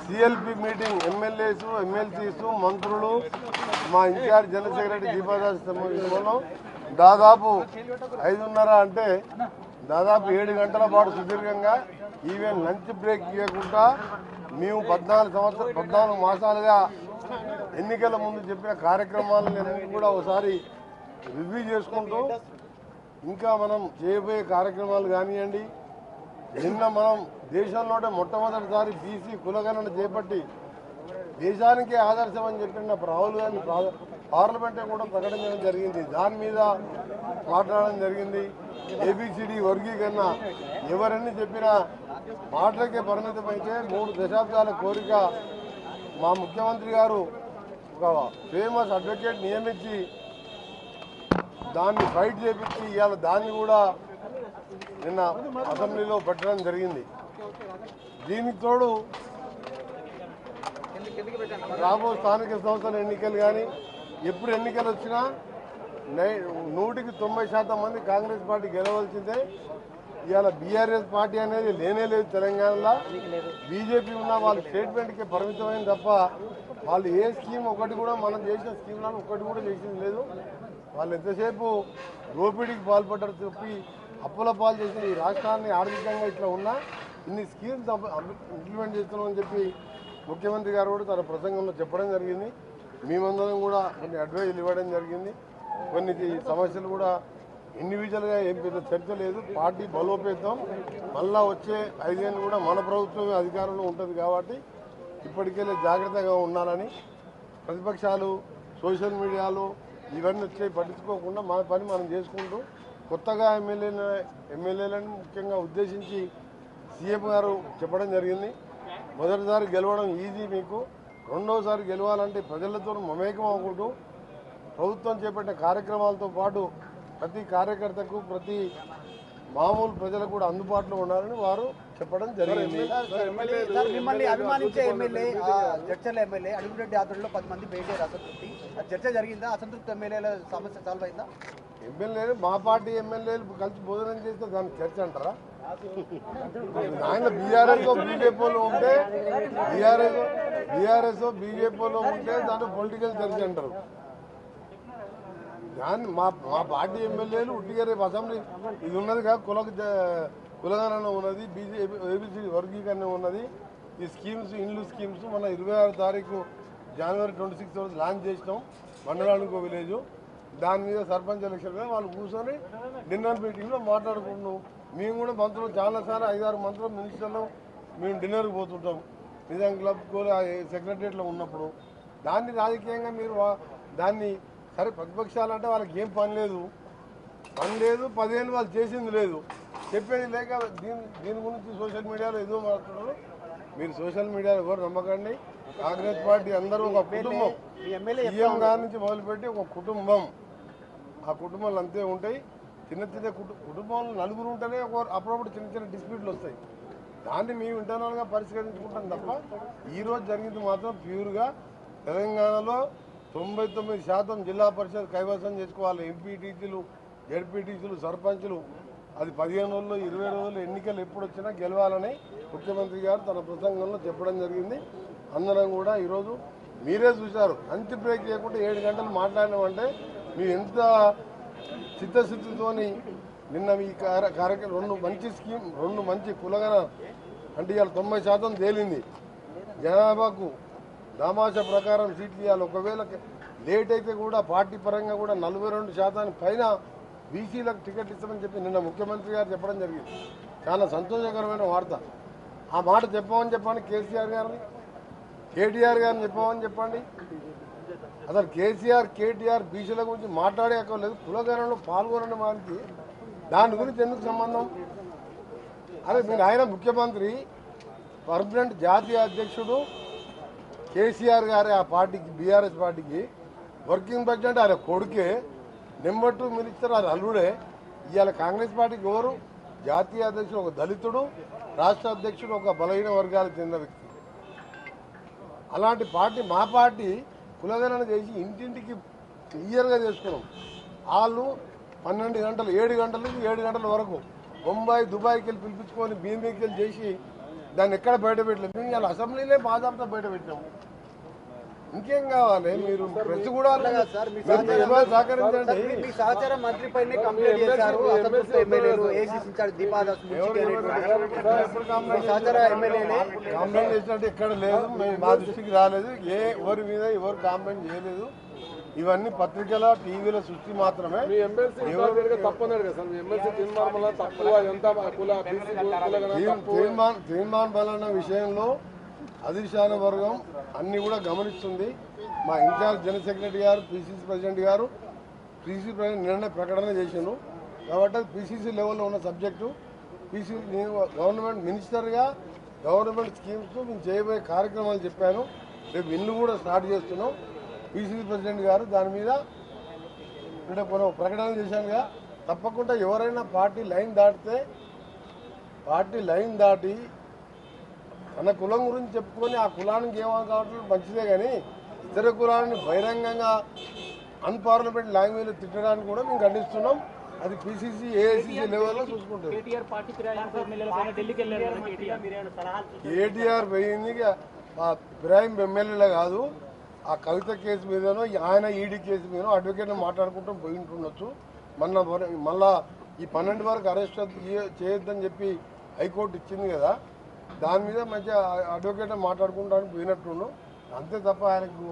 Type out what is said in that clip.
CLP meeting MLAs MLCs మంత్రులు మా incharge general secretary Deepa Das సమావేశంలో దాదాపు ఐదున్నర అంటే దాదాపు ఏడు గంటల పాటు సుదీర్ఘంగా ఈవెన్ లంచ్ బ్రేక్ ఇవ్వకుండా మేము పద్నాలుగు సంవత్సరాలు పద్నాలుగు మాసాలుగా ఎన్నికల ముందు చెప్పిన కార్యక్రమాలను కూడా ఒకసారి రివ్యూ చేసుకుంటూ ఇంకా మనం చేయబోయే కార్యక్రమాలు కానివ్వండి నిన్న మనం దేశంలోనే మొట్టమొదటిసారి బీసీ కులగణన చేపట్టి దేశానికే ఆదర్శం అని చెప్పిన రాహుల్ గాంధీ పార్లమెంటే కూడా ప్రకటించడం జరిగింది. దాని మీద మాట్లాడడం జరిగింది. ఏబిసిడి వర్గీకరణ ఎవరన్నీ చెప్పినా మాటలకే పరిమితమైతే మూడు దశాబ్దాల కోరిక మా ముఖ్యమంత్రి గారు ఒక ఫేమస్ అడ్వకేట్ నియమించి దాన్ని ఫైట్ చేపించి ఇవాళ దాన్ని కూడా నిన్న అసెంబ్లీలో పెట్టడం జరిగింది. దీనికి తోడు రాబో స్థానిక సంస్థల ఎన్నికలు కానీ ఎప్పుడు ఎన్నికలు వచ్చినా నై నూటికి తొంభై శాతం మంది కాంగ్రెస్ పార్టీ గెలవలసిందే. ఇవాళ బీఆర్ఎస్ పార్టీ అనేది లేనే లేదు తెలంగాణలో. బీజేపీ ఉన్న వాళ్ళ స్టేట్మెంట్కి పరిమితమైన తప్ప వాళ్ళు ఏ స్కీమ్ ఒకటి కూడా మనం చేసిన స్కీమ్లను ఒకటి కూడా చేసింది లేదు. వాళ్ళు ఎంతసేపు దోపిడీకి పాల్పడ్డారు చెప్పి అప్పుల పాలు చేసిన ఈ రాష్ట్రాన్ని ఆర్థికంగా ఇట్లా ఉన్నా ఇన్ని స్కీమ్స్ ఇంప్లిమెంట్ చేస్తున్నామని చెప్పి ముఖ్యమంత్రి గారు కూడా తన ప్రసంగంలో చెప్పడం జరిగింది. మేమందరం కూడా కొన్ని అడ్వైజులు ఇవ్వడం జరిగింది. కొన్ని సమస్యలు కూడా ఇండివిజువల్గా ఏం పెద్ద చర్చ లేదు. పార్టీ బలోపేతం. మళ్ళా వచ్చే ఐదేళ్ళు కూడా మన ప్రభుత్వమే అధికారంలో ఉంటుంది కాబట్టి ఇప్పటికెళ్ళే జాగ్రత్తగా ఉండాలని ప్రతిపక్షాలు సోషల్ మీడియాలు ఇవన్నీ వచ్చి పట్టించుకోకుండా మన పని మనం చేసుకుంటూ కొత్తగా ఎమ్మెల్యేల ఎమ్మెల్యేలను ముఖ్యంగా ఉద్దేశించి సీఎం గారు చెప్పడం జరిగింది. మొదటిసారి గెలవడం ఈజీ మీకు. రెండోసారి గెలవాలంటే ప్రజలతో మమేకం అవ్వకూడదు. ప్రభుత్వం చేపట్టిన కార్యక్రమాలతో పాటు ప్రతి కార్యకర్తకు ప్రతి మామూలు ప్రజలకు కూడా అందుబాటులో ఉండాలని వారు చెప్పడం జరిగింది. సార్ మిమ్మల్ని అభిమానించే ఎమ్మెల్యే చర్చల ఎమ్మెల్యే అడుగురెడ్డి ఆధ్వర్యంలో పది మంది భేటీ అసంతృప్తి. ఆ చర్చ జరిగిందా? అసంతృప్తి ఎమ్మెల్యేల సమస్య సాల్వ్ అయిందా? ఎమ్మెల్యేలు మా పార్టీ ఎమ్మెల్యేలు కలిసి భోజనం చేస్తే దాన్ని చర్చ అంటారా? ఆయన బీఆర్ఎస్ బీజేపీలో ఉంటే బీఆర్ఎస్ బీఆర్ఎస్ బీజేపీలో ఉంటే దాన్ని పొలిటికల్ చర్చ అంటారు. దాన్ని మా మా పార్టీ ఎమ్మెల్యేలు ఉట్టిగా రేపు అసెంబ్లీ ఇది ఉన్నది కాదు కుల కులగణన ఉన్నది బీజేపీ ఏబిసి వర్గీకరణ ఉన్నది. ఈ స్కీమ్స్ ఇండ్లు స్కీమ్స్ మన ఇరవై ఆరు తారీఖు జనవరి ట్వంటీ సిక్స్ రోజు లాంచ్ చేసినాం. మండలానికి విలేజ్ దాని మీద సర్పంచ్ ఎలక్షన్ మీద వాళ్ళు కూర్చొని డిన్నర్ మీటింగ్లో మాట్లాడుకుంటున్నాం. మేము కూడా మంత్రులు చాలాసార్లు ఐదారు మంత్రులు మినిస్టర్లు మేము డిన్నర్కి పోతుంటాం. నిజాం క్లబ్ సెక్రటరియట్లో ఉన్నప్పుడు. దాన్ని రాజకీయంగా మీరు వా- దాన్ని సరే ప్రతిపక్షాలు అంటే వాళ్ళకి ఏం పని లేదు. పని లేదు పదిహేను వాళ్ళు చేసింది లేదు. చెప్పేది లేక దీని దీని గురించి సోషల్ మీడియాలో ఏదో మాట్లాడుతున్నారు మీరు సోషల్ మీడియాలో ఎవరు నమ్మకండి. కాంగ్రెస్ పార్టీ అందరూ ఒక కుటుంబం. సీఎం గారి నుంచి మొదలుపెట్టి ఒక కుటుంబం. ఆ కుటుంబాలు అంతే ఉంటాయి. చిన్న చిన్న కుటు కుటుంబంలో నలుగురు ఉంటేనే ఒక అప్పుడప్పుడు చిన్న చిన్న డిస్ప్యూట్లు వస్తాయి. దాన్ని మేము ఇంటర్నల్గా పరిష్కరించుకుంటాం తప్ప ఈ రోజు జరిగింది మాత్రం ప్యూర్గా తెలంగాణలో తొంభై తొమ్మిది శాతం జిల్లా పరిషత్ కైవసం చేసుకోవాలి. ఎంపీటీసీలు జడ్పీటీసీలు సర్పంచులు. అది పదిహేను రోజులు ఇరవై రోజులు ఎన్నికలు ఎప్పుడు వచ్చినా గెలవాలని ముఖ్యమంత్రి గారు తన ప్రసంగంలో చెప్పడం జరిగింది. అందరం కూడా ఈరోజు మీరే చూశారు. అంతి బ్రేక్ చేయకుండా ఏడు గంటలు మాట్లాడినామంటే మీరు ఎంత చిత్తశుద్ధితోని నిన్న మీ కార్యక్రమం రెండు మంచి స్కీమ్ రెండు మంచి కులగన అంటే ఇవాళ తొంభై శాతం తేలింది. జనాభాకు దామాష ప్రకారం సీట్లు ఇవ్వాలి. ఒకవేళ లేట్ అయితే కూడా పార్టీ పరంగా కూడా నలభై రెండు శాతానికి పైన బీసీలకు టికెట్ ఇస్తామని చెప్పి నిన్న ముఖ్యమంత్రి గారు చెప్పడం జరిగింది. చాలా సంతోషకరమైన వార్త. ఆ మాట చెప్పమని చెప్పాను కేసీఆర్ గారిని కేటీఆర్ గారిని చెప్పమని చెప్పండి. అసలు కేసీఆర్ కేటీఆర్ బీసీల గురించి మాట్లాడే అక్కర్లేదు లేదు. కులగణంలో పాల్గొనని వారికి దాని గురించి ఎందుకు సంబంధం? అదే మీరు ఆయన ముఖ్యమంత్రి పర్మనెంట్ జాతీయ అధ్యక్షుడు కేసీఆర్ గారి ఆ పార్టీకి బీఆర్ఎస్ పార్టీకి. వర్కింగ్ ప్రెసిడెంట్ ఆయన కొడుకే నెంబర్ టూ మినిస్టర్ ఆయన అల్లుడే. ఇవాళ కాంగ్రెస్ పార్టీకి ఎవరు? జాతీయ అధ్యక్షుడు ఒక దళితుడు రాష్ట్ర అధ్యక్షుడు ఒక బలహీన వర్గాలకు చెందిన వ్యక్తి. అలాంటి పార్టీ మా పార్టీ కులగణన చేసి ఇంటింటికి క్లియర్గా చేసుకున్నాం. వాళ్ళు పన్నెండు గంటలు ఏడు గంటల నుంచి ఏడు గంటల వరకు బొంబాయి దుబాయ్కి వెళ్ళి పిలిపించుకొని బీమీకి వెళ్ళి చేసి దాన్ని ఎక్కడ బయట పెట్టలేదు. మేము అసెంబ్లీలే అసెంబ్లీలో బాధాపుతా బయట పెట్టాము. ఇంకేం కావాలి మీరు ప్రెస్ కూడా సహకరించండి మీ- మీ సహచార మంత్రి పైన కంప్లైంట్ చేశారు అసంతృప్త ఎమ్మెల్యేలు దీపాదాస్ సహచార కాంప్లైంట్ చేసినట్టు ఎక్కడ లేదు మేము మా దృష్టికి రాలేదు ఏ ఎవరి మీద ఎవరు కాంప్లైంట్ చేయలేదు ఇవన్నీ పత్రికల టీవీల సృష్టి మాత్రమే తీర్మాన్ తీర్మాన్ బలన్న విషయంలో అధిష్టాన వర్గం అన్ని కూడా గమనిస్తుంది. మా ఇన్ఛార్జ్ జనరల్ సెక్రటరీ గారు పిసిసి ప్రెసిడెంట్ గారు పిసిసి ప్రెసిడెంట్ నిన్న ప్రకటన చేశాను కాబట్టి అది పిసిసి లెవెల్లో ఉన్న సబ్జెక్టు. పిసి నేను గవర్నమెంట్ మినిస్టర్గా గవర్నమెంట్ స్కీమ్స్ మేము చేయబోయే కార్యక్రమాలు చెప్పాను. రేపు ఇల్లు కూడా స్టార్ట్ చేస్తున్నాం. పిసిసి ప్రెసిడెంట్ గారు దాని మీద అంటే మనం ప్రకటన చేశానుగా. తప్పకుండా ఎవరైనా పార్టీ లైన్ దాటితే పార్టీ లైన్ దాటి తన కులం గురించి చెప్పుకొని ఆ కులానికి ఏమో కావట్లేదు మంచిదే కానీ ఇతర కులాన్ని బహిరంగంగా అన్పార్లమెంట్ లాంగ్వేజ్లో తిట్టడానికి కూడా మేము ఖండిస్తున్నాం. అది పిసిసి ఏఐసిసి లెవెల్లో కేటీఆర్ కేటీఆర్ కేటీఆర్ పోయింది ఆ ఇబ్రాహిం ఎమ్మెల్యేలే కాదు ఆ కవిత కేసు మీదనో ఆయన ఈడీ కేసు మీదనో అడ్వకేట్ మాట్లాడుకుంటూ పోయి ఉంటుండొచ్చు. మొన్న వర- మళ్ళా ఈ పన్నెండు వరకు అరెస్ట్ చేయొద్దని చెప్పి హైకోర్టు ఇచ్చింది కదా. దాని మీద మంచిగా అడ్వకేట్ మాట్లాడుకుంటానికి పోయినట్టుండు అంతే తప్ప ఆయనకు